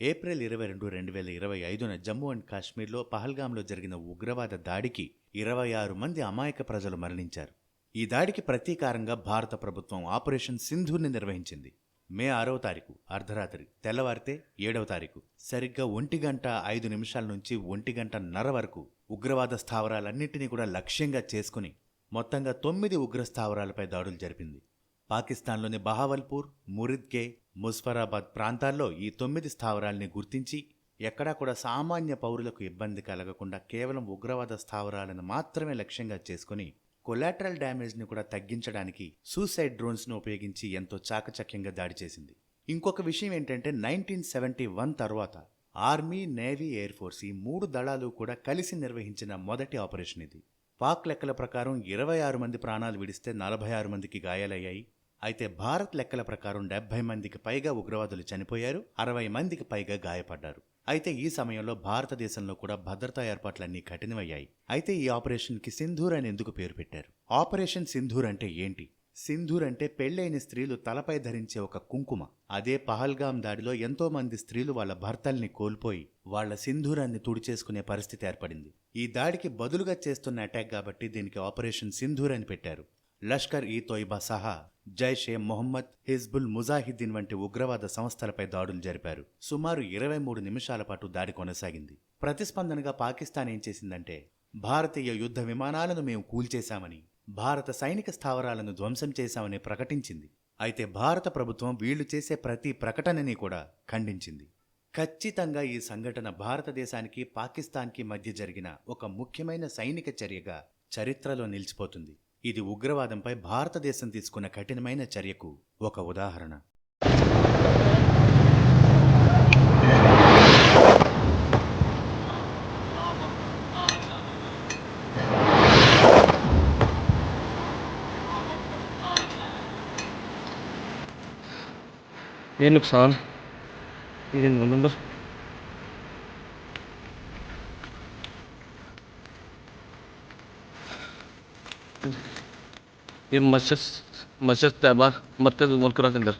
April ఇరవై రెండు రెండు వేల ఇరవై ఐదున జమ్మూ అండ్ కాశ్మీర్లో పహల్గాంలో జరిగిన ఉగ్రవాద దాడికి ఇరవై ఆరు మంది అమాయక ప్రజలు మరణించారు. ఈ దాడికి ప్రతీకారంగా భారత ప్రభుత్వం ఆపరేషన్ సింధుని నిర్వహించింది. మే ఆరవ తారీఖు అర్ధరాత్రి తెల్లవారితే ఏడవ తారీఖు సరిగ్గా ఒంటి గంట ఐదు నిమిషాల నుంచి ఒంటి గంట నర వరకు ఉగ్రవాద స్థావరాలన్నింటినీ కూడా లక్ష్యంగా చేసుకుని మొత్తంగా తొమ్మిది ఉగ్ర స్థావరాలపై దాడులు జరిపింది. పాకిస్తాన్లోని బహావల్పూర్ మురిద్కే ముస్ఫరాబాద్ ప్రాంతాల్లో ఈ తొమ్మిది స్థావరాల్ని గుర్తించి ఎక్కడా కూడా సామాన్య పౌరులకు ఇబ్బంది కలగకుండా కేవలం ఉగ్రవాద స్థావరాలను మాత్రమే లక్ష్యంగా చేసుకుని కొలాటరల్ డ్యామేజ్ని కూడా తగ్గించడానికి సూసైడ్ డ్రోన్స్ను ఉపయోగించి ఎంతో చాకచక్యంగా దాడి చేసింది. ఇంకొక విషయం ఏంటంటే నైన్టీన్ సెవెంటీ వన్ తర్వాత ఆర్మీ నేవీ ఎయిర్ ఫోర్స్ ఈ మూడు దళాలు కూడా కలిసి నిర్వహించిన మొదటి ఆపరేషన్ ఇది. పాక్ లెక్కల ప్రకారం ఇరవై ఆరు మంది ప్రాణాలు విడిస్తే నలభై ఆరు మందికి గాయాలయ్యాయి. అయితే భారత్ లెక్కల ప్రకారం డెబ్బై మందికి పైగా ఉగ్రవాదులు చనిపోయారు అరవై మందికి పైగా గాయపడ్డారు. అయితే ఈ సమయంలో భారతదేశంలో కూడా భద్రతా ఏర్పాట్లన్నీ కఠినమయ్యాయి. అయితే ఈ ఆపరేషన్కి సింధూర్ అని ఎందుకు పేరు పెట్టారు? ఆపరేషన్ సింధూర్ అంటే ఏంటి? సింధూర్ అంటే పెళ్ళైన స్త్రీలు తలపై ధరించే ఒక కుంకుమ. అదే పహల్గాం దాడిలో ఎంతో మంది స్త్రీలు వాళ్ళ భర్తల్ని కోల్పోయి వాళ్ళ సింధూరాన్ని తుడిచేసుకునే పరిస్థితి ఏర్పడింది. ఈ దాడికి బదులుగా చేస్తున్న అటాక్ కాబట్టి దీనికి ఆపరేషన్ సింధూర్ అని పెట్టారు. లష్కర్ ఈ తోయిబా సహా జైషే మొహమ్మద్ హిజ్బుల్ ముజాహిద్దీన్ వంటి ఉగ్రవాద సంస్థలపై దాడులు జరిపారు. సుమారు ఇరవై మూడు నిమిషాల పాటు దాడి కొనసాగింది. ప్రతిస్పందనగా పాకిస్తాన్ ఏం చేసిందంటే భారతీయ యుద్ధ విమానాలను మేము కూల్చేశామని భారత సైనిక స్థావరాలను ధ్వంసం చేశామని ప్రకటించింది. అయితే భారత ప్రభుత్వం వీళ్ళు చేసే ప్రతి ప్రకటనని కూడా ఖండించింది. ఖచ్చితంగా ఈ సంఘటన భారతదేశానికి పాకిస్తాన్కి మధ్య జరిగిన ఒక ముఖ్యమైన సైనిక చర్యగా చరిత్రలో నిలిచిపోతుంది. ఇది ఉగ్రవాదంపై భారతదేశం తీసుకున్న కఠినమైన చర్యకు ఒక ఉదాహరణ ये नुकसान ये नंबर ये मस्जिद मस्जिद तैयबा मरकज मुल्क के अंदर